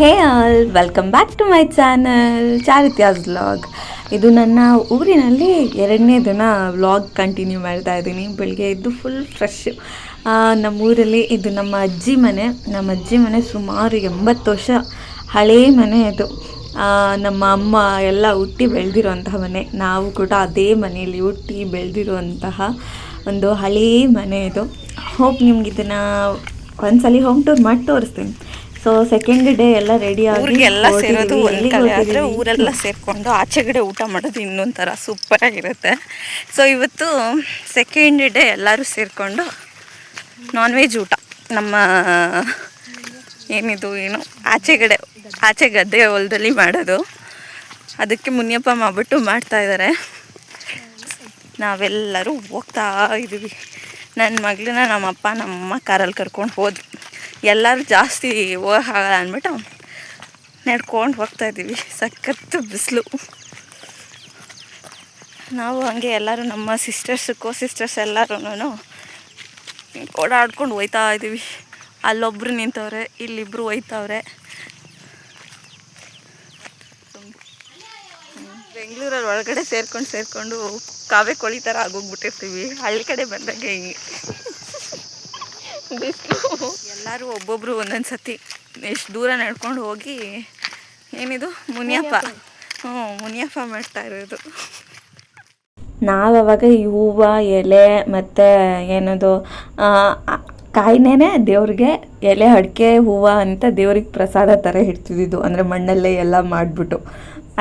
Hey all welcome back to my channel ಚಾರಿತ್ಯಾಸ್ vlog ಇದು ನನ್ನ ಊರಿನಲ್ಲಿ ಎರಡನೇ ದಿನ ವ್ಲಾಗ್ ಕಂಟಿನ್ಯೂ ಮಾಡ್ತಾ ಇದ್ದೀನಿ. ಬೆಳಗ್ಗೆ ಇದ್ದು ಫುಲ್ ಫ್ರೆಶ್ ನಮ್ಮ ಊರಲ್ಲಿ ಇದು ನಮ್ಮ ಅಜ್ಜಿ ಮನೆ. ನಮ್ಮ ಅಜ್ಜಿ ಮನೆ ಸುಮಾರು ಎಂಬತ್ತು ವರ್ಷ ಹಳೇ ಮನೆ ಇದು ನಮ್ಮ ಅಮ್ಮ ಎಲ್ಲ ಹುಟ್ಟಿ ಬೆಳೆದಿರುವಂತಹ ಮನೆ. ನಾವು ಕೂಡ ಅದೇ ಮನೆಯಲ್ಲಿ ಹುಟ್ಟಿ ಬೆಳೆದಿರುವಂತಹ ಒಂದು ಹಳೇ ಮನೆ ಇದು ಹೋಪ್ ನಿಮ್ಗೆ ಇದನ್ನು ಒಂದ್ಸಲಿ ಹೋಮ್ ಟೂರ್ ಮಾಡಿ ತೋರಿಸ್ತೀನಿ. ಸೊ ಸೆಕೆಂಡ್ ಡೇ ಎಲ್ಲ ರೆಡಿ ಆಗಿ ಊರಿಗೆಲ್ಲ ಸೇರೋದು. ಒಂದ್ ಕಡೆ ಆದರೆ ಊರೆಲ್ಲ ಸೇರಿಕೊಂಡು ಆಚೆಗಡೆ ಊಟ ಮಾಡೋದು ಇನ್ನೊಂಥರ ಸೂಪರಾಗಿರುತ್ತೆ ಸೊ ಇವತ್ತು ಸೆಕೆಂಡ್ ಡೇ ಎಲ್ಲರೂ ಸೇರಿಕೊಂಡು ನಾನ್ ವೆಜ್ ಊಟ. ನಮ್ಮ ಏನಿದು ಏನು? ಆಚೆಗಡೆ ಆಚೆ ಗದ್ದೆ ಹೊಲದಲ್ಲಿ ಮಾಡೋದು. ಅದಕ್ಕೆ ಮುನಿಯಪ್ಪ ಮಾಡ್ಬಿಟ್ಟು ಮಾಡ್ತಾ ಇದ್ದಾರೆ ನಾವೆಲ್ಲರೂ ಹೋಗ್ತಾ ಇದೀವಿ. ನನ್ನ ಮಗಳನ್ನ ನಮ್ಮಪ್ಪ ನಮ್ಮಮ್ಮ ಕಾರಲ್ಲಿ ಕರ್ಕೊಂಡು ಹೋದ್ವಿ ಎಲ್ಲರೂ ಜಾಸ್ತಿ ಹೋಗೋಕ್ಕಾಗಲ್ಲ ಅಂದ್ಬಿಟ್ಟು ನಡ್ಕೊಂಡು ಹೋಗ್ತಾ ಇದ್ದೀವಿ. ಸಖತ್ತು ಬಿಸಿಲು. ನಾವು ಹಂಗೆ ಎಲ್ಲರೂ ನಮ್ಮ ಸಿಸ್ಟರ್ಸ್ ಕೋ ಸಿಸ್ಟರ್ಸ್ ಎಲ್ಲರೂ ಓಡಾಡ್ಕೊಂಡು ಹೋಯ್ತಾ ಇದ್ದೀವಿ. ಅಲ್ಲೊಬ್ರು ನಿಂತವ್ರೆ, ಇಲ್ಲಿಬ್ರು ಹೋಯ್ತವ್ರೆ. ಬೆಂಗಳೂರಲ್ಲಿ ಒಳಗಡೆ ಸೇರ್ಕೊಂಡು ಸೇರ್ಕೊಂಡು ಕಾವೇ ಕೋಳಿ ಥರ ಆಗೋಗ್ಬಿಟ್ಟಿರ್ತೀವಿ. ಹಳ್ಳಿ ಕಡೆ ಬಂದಾಗ ಹಿಂಗೆ. ಬಿಸಿಲು ಎಲ್ಲರೂ ಒಬ್ಬೊಬ್ರು ಒಂದೊಂದು ಸತಿ ಎಷ್ಟು ದೂರ ನಡ್ಕೊಂಡು ಹೋಗಿ ಏನಿದು ಮುನಿಯಪ್ಪ. ಹ್ಞೂ ಮುನಿಯಪ್ಪ ಮಾಡ್ತಾ ಇರೋದು. ನಾವು ಅವಾಗ ಈ ಹೂವು ಎಲೆ ಮತ್ತು ಏನದು ಕಾಯಿನೇನೆ ದೇವ್ರಿಗೆ ಎಲೆ ಅಡಿಕೆ ಹೂವು ಅಂತ ದೇವ್ರಿಗೆ ಪ್ರಸಾದ ಥರ ಇಡ್ತಿದ್ದು ಅಂದರೆ ಮಣ್ಣಲ್ಲೇ ಎಲ್ಲ ಮಾಡಿಬಿಟ್ಟು.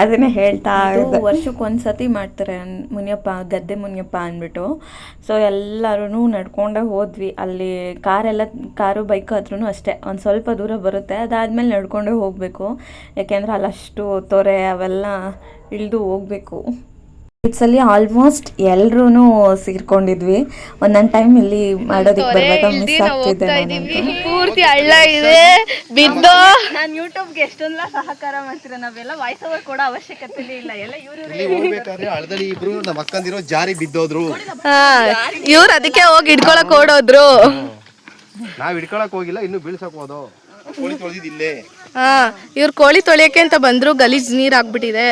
ಅದನ್ನೇ ಹೇಳ್ತಾ ಇದ್ದೆ ವರ್ಷಕ್ಕೆ ಒಂದ್ಸತಿ ಮಾಡ್ತಾರೆ ಮುನಿಯಪ್ಪ ಗದ್ದೆ ಮುನಿಯಪ್ಪ ಅಂದ್ಬಿಟ್ಟು. ಸೊ ಎಲ್ಲರೂ ನಡ್ಕೊಂಡೆ ಹೋದ್ವಿ. ಅಲ್ಲಿ ಕಾರೆಲ್ಲ ಕಾರು ಬೈಕ್ ಆದ್ರೂನು ಅಷ್ಟೇ. ಒಂದು ಸ್ವಲ್ಪ ದೂರ ಬರುತ್ತೆ. ಅದಾದ್ಮೇಲೆ ನಡ್ಕೊಂಡೇ ಹೋಗಬೇಕು. ಯಾಕೆಂದ್ರೆ ಅಲ್ಲಷ್ಟು ತೊರೆ ಅವೆಲ್ಲ ಇಳಿದು ಹೋಗಬೇಕು. ಅಲ್ಲಿ ಆಲ್ಮೋಸ್ಟ್ ಎಲ್ಲರೂ ಸೇರ್ಕೊಂಡಿದ್ವಿ. ಒಂದೊಂದು ಟೈಮ್ ಇಲ್ಲಿ ಮಾಡೋದಕ್ಕೆ ಬರುವಾಗ ಮಿಸ್ ಆಗ್ತಿದ್ದೆ ನಾನಂತೂ ಪೂರ್ತಿ ಹಳ್ಳ ಇದೆ. ಬಿದ್ದು. ನಾನು ಯೂಟ್ಯೂಬ್ಗೆ ಎಷ್ಟೊಂದೆಲ್ಲ ಸಹಕಾರ ಮಾಡ್ತೀರ? ನಾವೆಲ್ಲ ವಾಯ್ಸ್ ಓವರ್ ಕೂಡ ಅವಶ್ಯಕತೆ ಇಲ್ಲ. ಎಲ್ಲ ಇವರು ಹೋಗ್ಬೇಕಾದ್ರೆ ಹಳದಲ್ಲಿ ಇಬ್ರು ನಮ್ಮ ಅಕ್ಕಂದಿರೋ ಜಾರಿ ಬಿದ್ದೋದ್ರು. ಇವ್ರು ಅದಕ್ಕೆ ಹೋಗಿ ಇಟ್ಕೊಳಕ್ ಓಡೋದ್ರು. ನಾವ್ ಹಿಡ್ಕೊಳಕ್ ಹೋಗಿಲ್ಲ ಇನ್ನು ಬೀಳ್ಸಕ್ ಹೋದೋ ಕೋಳಿ ತೊಳೆದಿದ್ದಿಲ್ಲೇ ಹಾ ಇವ್ರು ಕೋಳಿ ತೊಳಿಯಕ್ಕೆ ಅಂತ ಬಂದ್ರು ಗಲೀಜ್ ನೀರ್ ಆಗ್ಬಿಟ್ಟಿದೆ.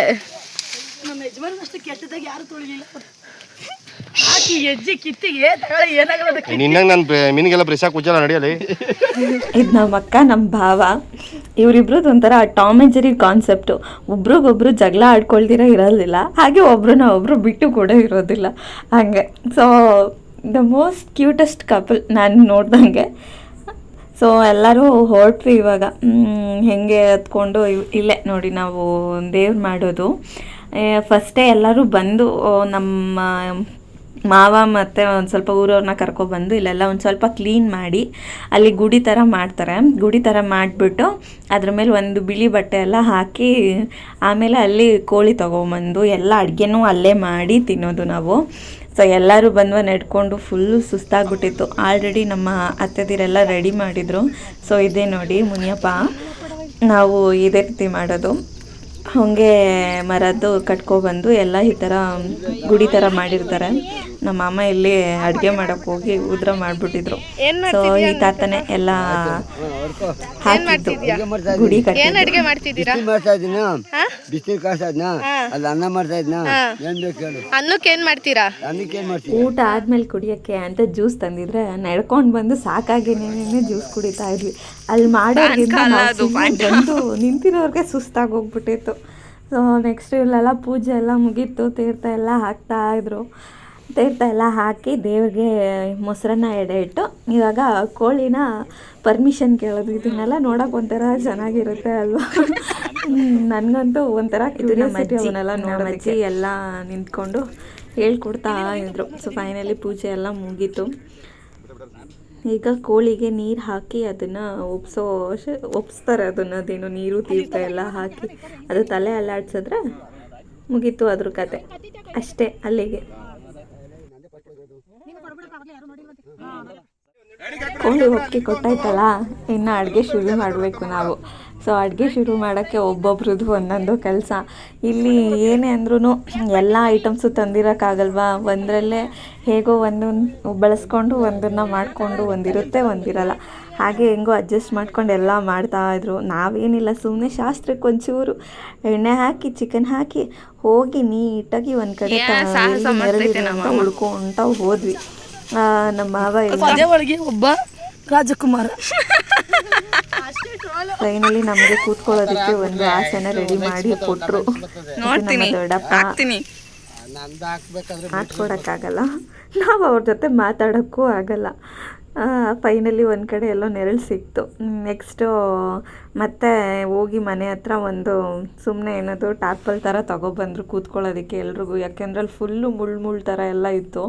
ನಿನ್ನಂಗ್ ನನ್ ಮೀನಿಗೆಲ್ಲ ಬ್ರೆಸ್ ಹಾಕಿ ಉಜ್ಜಲ್ಲ ನಡೆಯಲಿ? ಇದು ನಮ್ಮ ಅಕ್ಕ ನಮ್ಮ ಭಾವ. ಇವರಿಬ್ರದ್ದು ಒಂಥರ ಟಾಮ್ ಕಾನ್ಸೆಪ್ಟ್ ಜೆರಿ ಕಾನ್ಸೆಪ್ಟು ಒಬ್ರಿಗೊಬ್ರು ಜಗಳ ಆಡ್ಕೊಳ್ದಿರ ಇರೋದಿಲ್ಲ. ಹಾಗೆ ಒಬ್ರನ್ನ ಒಬ್ರು ಬಿಟ್ಟು ಕೂಡ ಇರೋದಿಲ್ಲ. ಹಾಗೆ. So the most cutest couple ನಾನು ನೋಡ್ದಂಗೆ. ಸೊ ಎಲ್ಲರೂ ಹೊರಟ್ವಿ ಇವಾಗ. ಹೆಂಗೆ ಹತ್ಕೊಂಡು ಇಲ್ಲೇ ನೋಡಿ ನಾವು ದೇವ್ರು ಮಾಡೋದು. ಫಸ್ಟೇ ಎಲ್ಲರೂ ಬಂದು ನಮ್ಮ ಮಾವ ಮತ್ತು ಒಂದು ಸ್ವಲ್ಪ ಊರವ್ರನ್ನ ಕರ್ಕೊಬಂದು ಇಲ್ಲೆಲ್ಲ ಒಂದು ಸ್ವಲ್ಪ ಕ್ಲೀನ್ ಮಾಡಿ ಅಲ್ಲಿ ಗುಡಿ ಥರ ಮಾಡ್ತಾರೆ. ಗುಡಿ ಥರ ಮಾಡಿಬಿಟ್ಟು ಅದ್ರ ಮೇಲೆ ಒಂದು ಬಿಳಿ ಬಟ್ಟೆ ಎಲ್ಲ ಹಾಕಿ ಆಮೇಲೆ ಅಲ್ಲಿ ಕೋಳಿ ತೊಗೊಂಬಂದು ಎಲ್ಲ ಅಡುಗೆನೂ ಅಲ್ಲೇ ಮಾಡಿ ತಿನ್ನೋದು ನಾವು. ಸೊ ಎಲ್ಲರೂ ಬಂದು ನಡ್ಕೊಂಡು ಫುಲ್ಲು ಸುಸ್ತಾಗ್ಬಿಟ್ಟಿತ್ತು. ಆಲ್ರೆಡಿ ನಮ್ಮ ಅತ್ತೆದಿರೆಲ್ಲ ರೆಡಿ ಮಾಡಿದರು. ಸೊ ಇದೇ ನೋಡಿ ಮುನಿಯಪ್ಪ, ನಾವು ಇದೇ ರೀತಿ ಮಾಡೋದು. ಹೊಂಗೆ ಮರದ್ದು ಕಟ್ಕೊಬಂದು ಎಲ್ಲ ಈ ಥರ ಗುಡಿ ಥರ ಮಾಡಿರ್ತಾರೆ. ನಮ್ಮ ಮಾಮ ಇಲ್ಲಿ ಅಡುಗೆ ಮಾಡಕ್ಕೆ ಹೋಗಿ ಉದ್ರ ಮಾಡಿಬಿಟ್ಟಿದ್ರು. ಸೊ ಈ ತಾತನೇ ಎಲ್ಲ ಹಾಕಿದ್ದು. ಗುಡಿ ಕಟ್ಟಿ ಏನ್ ಅಡ್ಗೆ ಮಾಡ್ತಿದ್ದೀರಾ? ಬಿಸಿಲು ಮಾಡ್ತಾ ಇದ್ದೀನ? ಬಿಸಿಲು ಕಾಯ್ತಾ ಇದ್ನ ಅಲ್ಲಿ ಅನ್ನ ಮಾಡ್ತಾ ಇದ್ನ ಏನ್ ಬೇಕು ಹೇಳು. ಅನ್ನಕ್ಕೆ ಏನ್ ಮಾಡ್ತೀರಾ? ಅನ್ನಕ್ಕೆ ಏನ್ ಮಾಡ್ತೀನಿ ಊಟ ಆದ್ಮೇಲೆ ಕುಡಿಯಕ್ಕೆ ಅಂತ ಜ್ಯೂಸ್ ತಂದಿದ್ರೆ ನಡ್ಕೊಂಡು ಬಂದು ಸಾಕಾಗೇನೇನೆ ಜ್ಯೂಸ್ ಕುಡಿತಾ ಇದ್ವಿ. ಅಲ್ಲಿ ಮಾಡೋದು ಬಂದು ನಿಂತಿರೋರ್ಗೆ ಸುಸ್ತಾಗಿ ಹೋಗ್ಬಿಟ್ಟಿತ್ತು ಸೊ ನೆಕ್ಸ್ಟ್ ಇಲ್ಲೆಲ್ಲ ಪೂಜೆ ಎಲ್ಲ ಮುಗೀತು ತೀರ್ಥ ಎಲ್ಲ ಹಾಕ್ತಾ ಇದ್ರು. ತೀರ್ಥ ಎಲ್ಲ ಹಾಕಿ ದೇವ್ರಿಗೆ ಮೊಸರನ್ನ ಎಡೆ ಇಟ್ಟು ಇವಾಗ ಕೋಳಿನ ಪರ್ಮಿಷನ್ ಕೇಳೋದು ಇದನ್ನೆಲ್ಲ ನೋಡೋಕೆ ಒಂಥರ ಚೆನ್ನಾಗಿರುತ್ತೆ ಅಲ್ವಾ? ನನ್ಗಂತೂ ಒಂಥರ ಕ್ಯೂರಿಯಾಸಿಟಿ ಅವನ್ನೆಲ್ಲ ನೋಡೋದಕ್ಕೆ. ಎಲ್ಲ ನಿಂತ್ಕೊಂಡು ಹೇಳ್ಕೊಡ್ತಾ ಇದ್ರು. ಸೊ ಫೈನಲಿ ಪೂಜೆ ಎಲ್ಲ ಮುಗೀತು. ಈಗ ಕೋಳಿಗೆ ನೀರು ಹಾಕಿ ಅದನ್ನು ಒಪ್ಸೋ ಒಪ್ಸ್ತಾರೆ ಅದನ್ನು ಅದೇನು ನೀರು ತೀರ್ಥ ಎಲ್ಲ ಹಾಕಿ. ಅದು ತಲೆ ಅಲ್ಲಾಡ್ಸಿದ್ರೆ ಮುಗೀತು ಅದ್ರ ಕತೆ. ಅಷ್ಟೇ ಅಲ್ಲಿಗೆ. ಕೋಳಿ ಒಪ್ಪಿಗೆ ಕೊಟ್ಟಾಯ್ತಲ್ಲ ಇನ್ನು ಅಡುಗೆ ಶುರು ಮಾಡಬೇಕು ನಾವು. ಸೊ ಅಡುಗೆ ಶುರು ಮಾಡೋಕ್ಕೆ ಒಬ್ಬೊಬ್ರದ್ದು ಒಂದೊಂದು ಕೆಲಸ. ಇಲ್ಲಿ ಏನೇ ಅಂದ್ರೂ ಎಲ್ಲ ಐಟಮ್ಸು ತಂದಿರೋಕ್ಕಾಗಲ್ವಾ? ಒಂದರಲ್ಲೇ ಹೇಗೋ ಒಂದೊಂದು ಬಳಸ್ಕೊಂಡು ಒಂದನ್ನು ಮಾಡಿಕೊಂಡು ಒಂದಿರುತ್ತೆ ಒಂದಿರಲ್ಲ. ಹಾಗೆ ಹೆಂಗೋ ಅಡ್ಜಸ್ಟ್ ಮಾಡ್ಕೊಂಡು ಎಲ್ಲ ಮಾಡ್ತಾಯಿದ್ರು ನಾವೇನಿಲ್ಲ ಸುಮ್ಮನೆ ಶಾಸ್ತ್ರಕ್ಕೆ ಒಂಚೂರು ಎಣ್ಣೆ ಹಾಕಿ ಚಿಕನ್ ಹಾಕಿ ಹೋಗಿ ನೀಟಾಗಿ ಒಂದು ಕಡೆ. ಉಳ್ಕೊಂತ ಹೋದ್ವಿ. ನಮ್ಮ ಮಾವ ಒಳಗೆ ಒಬ್ಬ ರಾಜಕುಮಾರ. ಟ್ರೈನಲ್ಲಿ ನಮಗೆ ಕೂತ್ಕೊಳ್ಳೋದಕ್ಕೆ ಒಂದು ಆಸನ ರೆಡಿ ಮಾಡಿ ಕೊಟ್ಟರು ನೋಡ್ತೀನಿ ದೊಡ್ಡಪ್ಪ. ಹಾಕ್ತೀನಿ. ಮಾತ್ಕೊಡೋಕ್ಕಾಗಲ್ಲ ನಾವು ಅವ್ರ ಜೊತೆ ಮಾತಾಡೋಕ್ಕೂ ಆಗಲ್ಲ. ಫೈನಲಿ ಒಂದು ಕಡೆ ಎಲ್ಲೋ ನೆರಳು ಸಿಕ್ತು. ನೆಕ್ಸ್ಟು ಮತ್ತೆ ಹೋಗಿ ಮನೆ ಹತ್ರ ಒಂದು ಸುಮ್ಮನೆ ಏನದು ಟಾಪಲ್ ಥರ ತಗೋಬಂದ್ರು ಕೂತ್ಕೊಳ್ಳೋದಕ್ಕೆ ಎಲ್ರಿಗೂ. ಯಾಕೆಂದ್ರೆ ಅಲ್ಲಿ ಫುಲ್ಲು ಮುಳ್ಳು ಮುಳ್ಳು ಥರ ಎಲ್ಲ ಇತ್ತು.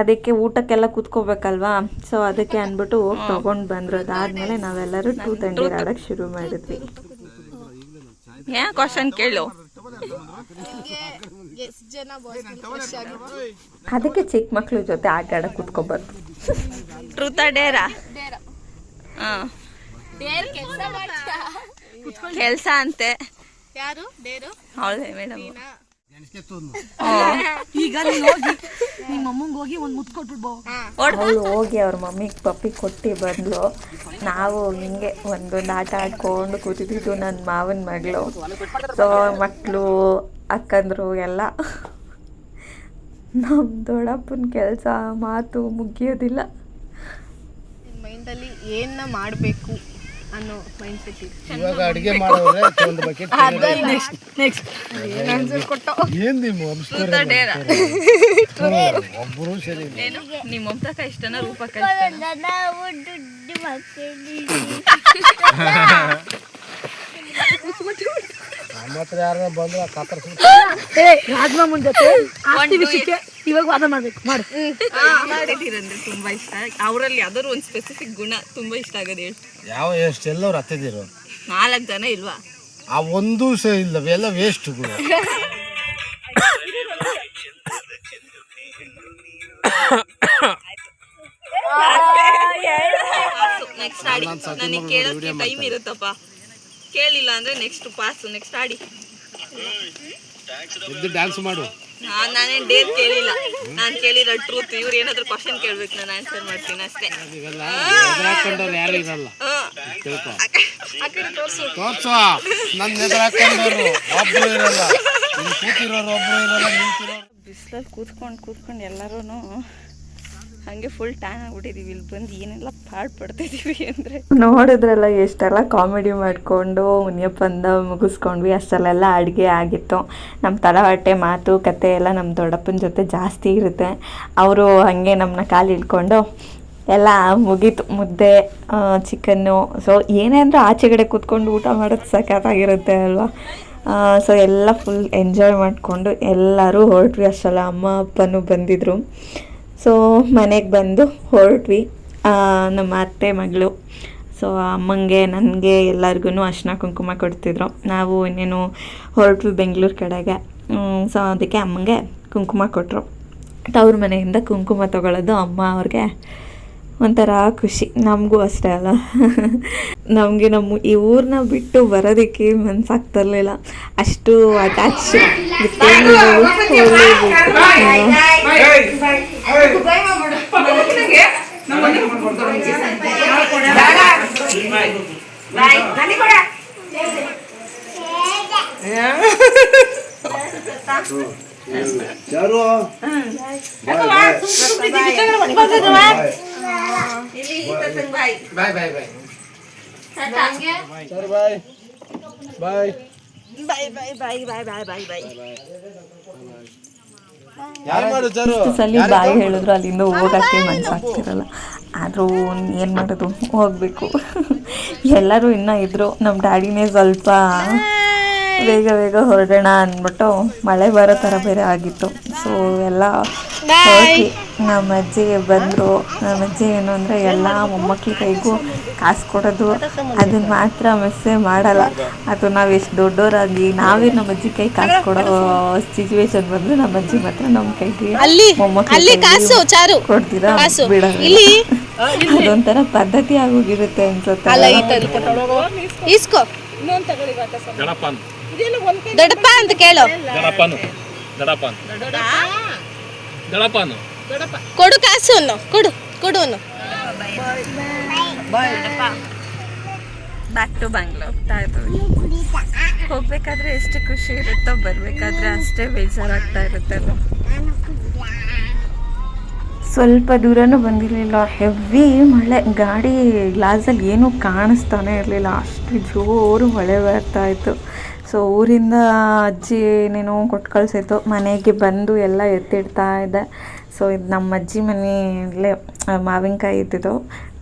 ಅದಕ್ಕೆ ಊಟಕ್ಕೆಲ್ಲ ಕುತ್ಕೋಬೇಕಲ್ವಾ? ಸೊ ಅದಕ್ಕೆ ಅಂದ್ಬಿಟ್ಟು ಹೋಗಿ ತೊಗೊಂಡು ಬಂದ್ರು ಅದಾದ್ಮೇಲೆ ನಾವೆಲ್ಲರೂ ಟೂ ತಂಡಿ ಆಡೋಕ್ಕೆ ಶುರು ಮಾಡಿದ್ವಿ. ಕ್ವಶನ್ ಕೇಳು. ಅದಕ್ಕೆ ಚಿಕ್ಕ ಮಕ್ಳ ಜೊತೆ ಆಟ ಕುತ್ಕೋಬಾರ್ದು. ಟ್ರೂ ಟ್ರೂತ ಡೇರಾ ಕೆಲ್ಸ ಕೆಲಸ ಅಂತೆ. ಯಾರು? ಡೇರು ಹೌದೇ ಮೇಡಮ್ ಈಗ ನೀನು ಹೋಗಿ ನಿಮ್ಮ ಅಮ್ಮಂಗೆ ಹೋಗಿ ಒಂದು ಮುದ್ದು ಕೊಟ್ಬಿಡ್ಬೋ. ಅವಳು ಹೋಗಿ ಅವ್ರ ಮಮ್ಮಿಗೆ ಪಪ್ಪಿ ಕೊಟ್ಟು ಬಂದ್ಲು. ನಾವು ಹಿಂಗೆ ಒಂದೊಂದು ಆಟ ಆಡ್ಕೊಂಡು ಕೂತಿದ್ದು ನನ್ನ ಮಾವನ ಮಗಳು. ಸೊ ಮಕ್ಕಳು ಅಕ್ಕಂದ್ರು ಎಲ್ಲ. ನಮ್ಮ ದೊಡ್ಡಪ್ಪನ ಕೆಲಸ ಮಾತು ಮುಗಿಯೋದಿಲ್ಲ. ಮೈಂಡಲ್ಲಿ ಏನ ಮಾಡಬೇಕು? ಅನ್ನೋ ಮೈಂಡ್ ಸೆಟ್ ಇವಾಗ ಅಡಿಗೆ ಮಾಡೋದ್ರೆ ಒಂದು ಬಕೆಟ್ ನೆಕ್ಸ್ಟ್ ನೆಕ್ಸ್ಟ್ ಏನ್ ನಿಮ್ಮ ಒಬ್ಬರು ಸರಿ. ಏನು? ನಿಮ್ಮ ಮಮತಕ ಇಷ್ಟನ ರೂಪಕ ಇಷ್ಟನ ನಮ್ಮ ಹತ್ರ ಯಾರನ್ನ ಬಂದ್ರೆ ಕತ್ತರ್ಸ್ ಏ ರಾಜಮಾಮನ್ ಜೊತೆ ಆಸ್ತಿ ವಿಷಯಕ್ಕೆ ಇವಾಗ ವಾದ ಮಾಡ್ಬೇಕು. ಮಾಡು. ಮಾಡಿದ್ದೀರಂದ್ರೆ ತುಂಬಾ ಇಷ್ಟ. ಅವರಲ್ಲಿ ಯಾವ್ದಾದ್ರು ಒಂದು ಸ್ಪೆಸಿಫಿಕ್ ಗುಣ ತುಂಬಾ ಇಷ್ಟ ಆಗೋದು ಹೇಳಿ. ಯಾವ ಎಷ್ಟೆಲ್ಲ ಎಲ್ಲವ್ರು ಹತ್ತಿದಿರು ನಾಲ್ಕು ಜನ ಇಲ್ವಾ? ಆ ಒಂದು ಸಹ ಇಲ್ಲ ಎಲ್ಲ ವೇಸ್ಟ್ ಗುಣ. ನೆಕ್ಸ್ಟ್ ಆಡಿ. ನನಗೆ ಕೇಳೋಕ್ಕೆ ಟೈಮ್ ಇರುತ್ತಪ್ಪ. ಕೇಳಿಲ್ಲ ಅಂದ್ರೆ ನೆಕ್ಸ್ಟ್ ಪಾಸ್ ನೆಕ್ಸ್ಟ್ ಆಡಿ. ಎದ್ದು ಡ್ಯಾನ್ಸ್ ಮಾಡು. ನಾನು ನಾನೇನು ಡೇರ್ ಕೇಳಿಲ್ಲ. ನಾನು ಕೇಳಿರೋ ಟ್ರೂತ್ ಇವ್ರು ಏನಾದ್ರು ಕ್ವಶನ್ ಕೇಳ್ಬೇಕು ನಾನು ಆನ್ಸರ್ ಮಾಡ್ತೀನಿ ಅಷ್ಟೇ. ಇವೆಲ್ಲ ಎದುರಾಕೊಂಡವ್ರು ಯಾರು ಇರಲ್ಲ. ತಿಳ್ಕೊ. ತೋರ್ಸು. ನನ್ನ ಎದುರು ಹಾಕೊಂಡವ್ರು ಒಬ್ರು ಇರಲ್ಲ. ಇಲ್ಲಿ ಕೂತಿರೋರು ಒಬ್ರು ಇರಲ್ಲ ನಿಂತಿರೋರು ಬಿಸಿಲಲ್ಲಿ ಕೂತ್ಕೊಂಡು ಕೂತ್ಕೊಂಡು ಎಲ್ಲರೂ ಹಂಗೆ ಫುಲ್ ಟ್ಯಾನ್ ಆಗ್ಬಿಟ್ಟಿದೀವಿ. ಇಲ್ಲಿ ಬಂದು ಏನೆಲ್ಲ ಪಾಡ್ ಪಡ್ತಿದೀವಿ ಅಂದರೆ. ನೋಡಿದ್ರಲ್ಲ ಎಷ್ಟೆಲ್ಲ ಕಾಮಿಡಿ ಮಾಡಿಕೊಂಡು ಮುನಿಯಪ್ಪಂದ ಮುಗಿಸ್ಕೊಂಡ್ವಿ, ಅಷ್ಟಲ್ಲೆಲ್ಲ ಅಡುಗೆ ಆಗಿತ್ತು. ನಮ್ಮ ತಡವಾಟೆ ಮಾತು, ಕತೆ ಎಲ್ಲ ನಮ್ಮ ದೊಡ್ಡಪ್ಪನ ಜೊತೆ ಜಾಸ್ತಿ ಇರುತ್ತೆ. ಅವರು ಹಾಗೆ ನಮ್ಮನ್ನ ಕಾಲು ಇಳ್ಕೊಂಡು ಎಲ್ಲ ಮುಗೀತು, ಮುದ್ದೆ ಚಿಕನ್ನು. ಸೊ ಏನೇ ಅಂದರೂ ಆಚೆಗಡೆ ಕೂತ್ಕೊಂಡು ಊಟ ಮಾಡೋದು ಸಖತ್ತಾಗಿರುತ್ತೆ ಅಲ್ವಾ? ಸೊ ಎಲ್ಲ ಫುಲ್ ಎಂಜಾಯ್ ಮಾಡಿಕೊಂಡು ಎಲ್ಲರೂ ಹೊರಟ್ವಿ. ಅಷ್ಟಲ್ಲ ಅಮ್ಮ, ಅಪ್ಪನೂ ಬಂದಿದ್ದರು ಸೊ ಮನೆಗೆ ಬಂದು ಹೊರಟ್ವಿ. ನಮ್ಮ ಅತ್ತೆ ಮಗಳು. ಸೊ ಅಮ್ಮಂಗೆ ನನಗೆ ಎಲ್ಲರಿಗೂ ಅರ್ಶಿನ ಕುಂಕುಮ ಕೊಡ್ತಿದ್ರು. ನಾವು ಇನ್ನೇನು ಹೊರಟ್ವಿ ಬೆಂಗಳೂರು ಕಡೆಗೆ. ಸೊ ಅದಕ್ಕೆ ಅಮ್ಮಂಗೆ ಕುಂಕುಮ ಕೊಟ್ಟರು ತವ್ರ ಮನೆಯಿಂದ ಕುಂಕುಮ ತಗೊಳ್ಳೋದು ಅಮ್ಮ ಅವ್ರಿಗೆ ಒಂಥರ ಖುಷಿ. ನಮಗೂ ಅಷ್ಟೇ ಅಲ್ಲ. ನಮಗೆ ನಮ್ಮ ಈ ಊರನ್ನ ಬಿಟ್ಟು ಬರೋದಕ್ಕೆ ಮನ್ಸಾಗ್ತಿರ್ಲಿಲ್ಲ. ಅಷ್ಟು ಅಟ್ಯಾಚ್ ಯಾರು ಬಾಯ್ ಬಾಯ್ ಬಾಯ್ ಸರಿ ಬಾಯ್ ಬಾಯ್ ಯಾರು ಮಾಡು ಚಾರು ಸಲ ಬಾಯಿ ಹೇಳಿದ್ರು ಅಲ್ಲಿಂದ ಹೋಗೋಕ್ಕೆ ಮನ್ಸಾಗ್ತಿರಲ್ಲ ಆದರೂ ಏನು ಮಾಡೋದು? ಹೋಗಬೇಕು. ಎಲ್ಲರೂ ಇನ್ನೂ ಇದ್ದರು ನಮ್ಮ ಡ್ಯಾಡಿನೇ ಸ್ವಲ್ಪ ಬೇಗ ಬೇಗ ಹೊರಡೋಣ ಅಂದ್ಬಿಟ್ಟು ಮಳೆ ಬರೋ ಥರ ಬೇರೆ ಆಗಿತ್ತು. ಸೊ ಎಲ್ಲ ಹೋಗಿ ನಮ್ಮ ಅಜ್ಜಿಗೆ ಬಂದರು ನಮ್ಮ ಅಜ್ಜಿ ಏನು ಅಂದರೆ ಎಲ್ಲ ಮೊಮ್ಮಕ್ಳ ಕೈಗೂ ಕಾಸು ಕೊಡೋದು. ಅದನ್ನು ಮಾತ್ರ ಮೆಸ್ಸೇ ಮಾಡಲ್ಲ. ಅದು ನಾವು ಎಷ್ಟು ದೊಡ್ಡೋರಾಗಿ ನಾವೇ ನಮ್ಮ ಅಜ್ಜಿ ಕೈ ಕಾಸು ಕೊಡೋ ಸಿಚುವೇಶನ್ ಬಂದರೆ ನಮ್ಮ ಅಜ್ಜಿ ಮಾತ್ರ ನಮ್ಮ ಕೈಗೆ ಅಲ್ಲಿ ಮೊಮ್ಮಕ್ಳ ಅಲ್ಲಿ ಕೈಗೆ ಕಾಸು ಚಾರು. ಕೊಡ್ತೀರಾ? ಬಿಡೋದು ಅದೊಂಥರ ಪದ್ಧತಿ ಆಗೋಗಿರುತ್ತೆ ಅನ್ಸುತ್ತೆ ಇಸ್ಕೋ. ದೊಡ್ಡಪ್ಪ ಅಂತ ಕೇಳು. ದಡಪಾನು ದಡಪಾನ್ ಕೊಡು ಕಾಸು ಅನ್ನು ಕೊಡು ಕೊಡು ಅನ್ನು. ಬ್ಯಾಕ್ ಟು ಬ್ಯಾಂಗ್ಳೂರ್ ಹೋಗ್ತಾ ಇದ್ದೀವಿ ಹೋಗ್ಬೇಕಾದ್ರೆ ಎಷ್ಟು ಖುಷಿ ಇರುತ್ತೋ ಬರ್ಬೇಕಾದ್ರೆ ಅಷ್ಟೇ ಬೇಜಾರಾಗ್ತಾ ಇರುತ್ತಲ್ಲ ಸ್ವಲ್ಪ ದೂರನೂ ಬಂದಿರಲಿಲ್ಲ. ಹೆವಿ ಮಳೆ ಗಾಡಿ ಗ್ಲಾಸಲ್ಲಿ ಏನೂ ಕಾಣಿಸ್ತಾನೆ ಇರಲಿಲ್ಲ. ಅಷ್ಟು ಜೋರು ಮಳೆ ಬರ್ತಾ ಇತ್ತು. ಸೊ ಊರಿಂದ ಅಜ್ಜಿ ಏನೇನೋ ಕೊಟ್ಟು ಕಳಿಸಿತ್ತು ಮನೆಗೆ ಬಂದು ಎಲ್ಲ ಎತ್ತಿಡ್ತಾ ಇದ್ದೆ. ಸೊ ಇದು ನಮ್ಮ ಅಜ್ಜಿ ಮನೆಯಲ್ಲೇ ಮಾವಿನಕಾಯಿ ಇದ್ದಿದ್ದು.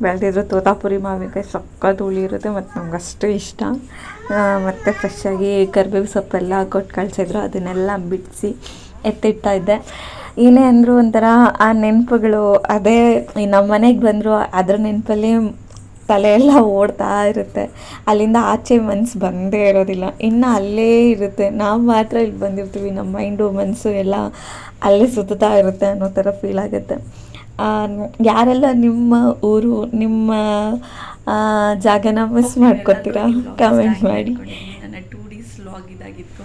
ಬೆಳೆದಿದ್ರು ತೋತಾಪುರಿ ಮಾವಿನಕಾಯಿ, ಸಕ್ಕತ್ ಹುಳಿ ಇರುತ್ತೆ ಮತ್ತು ನಮ್ಗೆ ಅಷ್ಟು ಇಷ್ಟ. ಮತ್ತು ಫ್ರೆಶ್ಶಾಗಿ ಕರ್ಬೇವು ಸೊಪ್ಪೆಲ್ಲ ಕೊಟ್ಟು ಕಳಿಸಿದ್ರು. ಅದನ್ನೆಲ್ಲ ಬಿಡಿಸಿ ಎತ್ತಿಡ್ತಾ ಇದ್ದೆ. ಏನೇ ಅಂದರೂ ಒಂಥರ ಆ ನೆನಪುಗಳು ಅದೇ ನಮ್ಮ ಮನೆಗೆ ಬಂದರು ಅದ್ರ ನೆನಪಲ್ಲಿ ತಲೆ ಎಲ್ಲ ಓಡ್ತಾ ಇರುತ್ತೆ. ಅಲ್ಲಿಂದ ಆಚೆ ಮನಸ್ಸು ಬಂದೇ ಇರೋದಿಲ್ಲ. ಇನ್ನು ಅಲ್ಲೇ ಇರುತ್ತೆ. ನಾವು ಮಾತ್ರ ಇಲ್ಲಿ ಬಂದಿರ್ತೀವಿ. ನಮ್ಮ ಮೈಂಡು ಮನಸ್ಸು ಎಲ್ಲ ಅಲ್ಲೇ ಸುತ್ತಾ ಇರುತ್ತೆ ಅನ್ನೋ ಥರ ಫೀಲ್ ಆಗುತ್ತೆ. ಆ, ಯಾರೆಲ್ಲ ನಿಮ್ಮ ಊರು ನಿಮ್ಮ ಜಾಗನ ಮಿಸ್ ಮಾಡ್ಕೊತೀರಾ? ಕಮೆಂಟ್ ಮಾಡಿ. ನನ್ನ ಟೂ ಡೇಸ್ ಲಾಗ್ ಇದಾಗಿತ್ತು.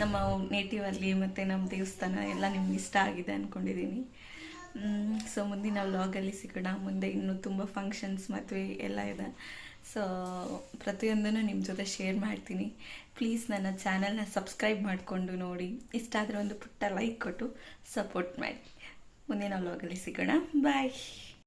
ನಮ್ಮ ನೇಟಿವಲ್ಲಿ ಮತ್ತು ನಮ್ಮ ದೇವಸ್ಥಾನ ಎಲ್ಲ ನಿಮ್ಗೆ ಇಷ್ಟ ಆಗಿದೆ ಅಂದ್ಕೊಂಡಿದ್ದೀನಿ ಸೊ ಮುಂದಿನ ವ್ಲಾಗಲ್ಲಿ ಸಿಗೋಣ. ಮುಂದೆ ಇನ್ನೂ ತುಂಬ ಫಂಕ್ಷನ್ಸ್ ಮದುವೆ ಎಲ್ಲ ಇದೆ. ಸೊ ಪ್ರತಿಯೊಂದನ್ನು ನಿಮ್ಮ ಜೊತೆ ಶೇರ್ ಮಾಡ್ತೀನಿ. ಪ್ಲೀಸ್ ನನ್ನ ಚಾನಲ್ನ ಸಬ್ಸ್ಕ್ರೈಬ್ ಮಾಡಿಕೊಂಡು ನೋಡಿ. ಇಷ್ಟ ಆದರೆ ಒಂದು ಪುಟ್ಟ ಲೈಕ್ ಕೊಟ್ಟು ಸಪೋರ್ಟ್ ಮಾಡಿ. ಮುಂದಿನ ವ್ಲಾಗಲ್ಲಿ ಸಿಗೋಣ. ಬಾಯ್